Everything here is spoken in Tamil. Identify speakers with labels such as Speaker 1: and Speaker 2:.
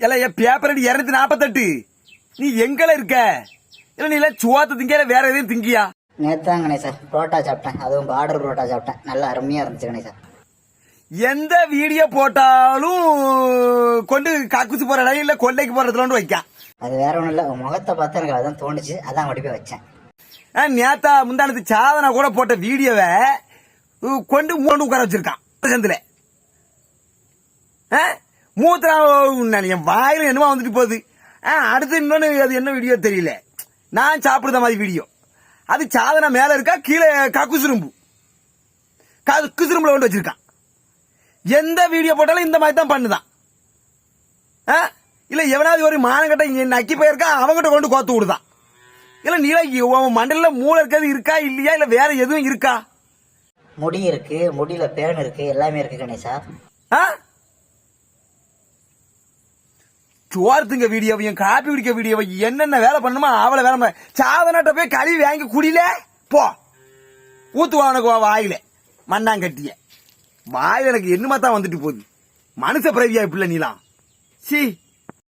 Speaker 1: இல்ல என் பேப்பர் அடி இருநூத்தி நாப்பத்தெட்டு. நீ எங்கல இருக்க? இல்ல நீ எல்லாம் சுவாத்து இல்ல வேற எதையும் திங்கியா?
Speaker 2: நேற்று கணேசா புரோட்டா சாப்பிட்டேன். அதுவும் பார்டர் புரோட்டா சாப்பிட்டேன். நல்லா அருமையாக இருந்துச்சு கணேசா
Speaker 1: எந்த வீடியோ போட்டாலும் கொண்டு கக்குசு போற இடம் இல்ல கொள்ளைக்கு போறதுல வைக்க.
Speaker 2: அது வேற ஒன்றும் இல்லை. முகத்தை பார்த்து எனக்கு அதான் தோணுச்சு. அதான் கொண்டு போய் வச்சேன்.
Speaker 1: ஆ, நேத்தா முந்தானத்து சாதனை கூட போட்ட வீடியோவை கொண்டு மூணு உட்கார வச்சிருக்கான். சந்தில. மூத்தா என் வாயில என்னமா வந்துட்டு போகுது. ஆ, அடுத்து இன்னொன்னு அது என்ன வீடியோ தெரியல. நான் சாப்பிடுற மாதிரி வீடியோ அது சாதனை மேல இருக்கா கீழே கக்குசுரும்பு கக்குசுரும்புல கொண்டு வச்சிருக்கான். எந்த வீடியோ போட்டாலும் இந்த மாதிரி தான் பண்ணுதான். ஆ? இல்ல எவனாவது ஒரு மானங்கட்ட இங்க நக்கி போயிருக்கா அவங்கிட்ட கொண்டு கோத்து விடுதான். இல்ல நீல உன் மண்டல மூளை இருக்கிறது இருக்கா இல்லையா இல்ல வேற எதுவும் இருக்கா?
Speaker 2: முடி இருக்கு முடியில பேன் இருக்கு எல்லாமே இருக்கு கணேசா
Speaker 1: ஆ? சோர்த்துங்க வீடியோவையும் காப்பி குடிக்க வீடியோவையும் என்னென்ன வேலை பண்ணுமோ அவளை வேலை சாதனாட்ட போய் கழுவி வாங்கி குடியில போ. ஊத்துவா உனக்கு வாயில மண்ணாங்கட்டிய. வாயில் எனக்கு என்னமா தான் வந்துட்டு போகுது? மனுஷ பிறவியா இப்படில நீலாம்? சீ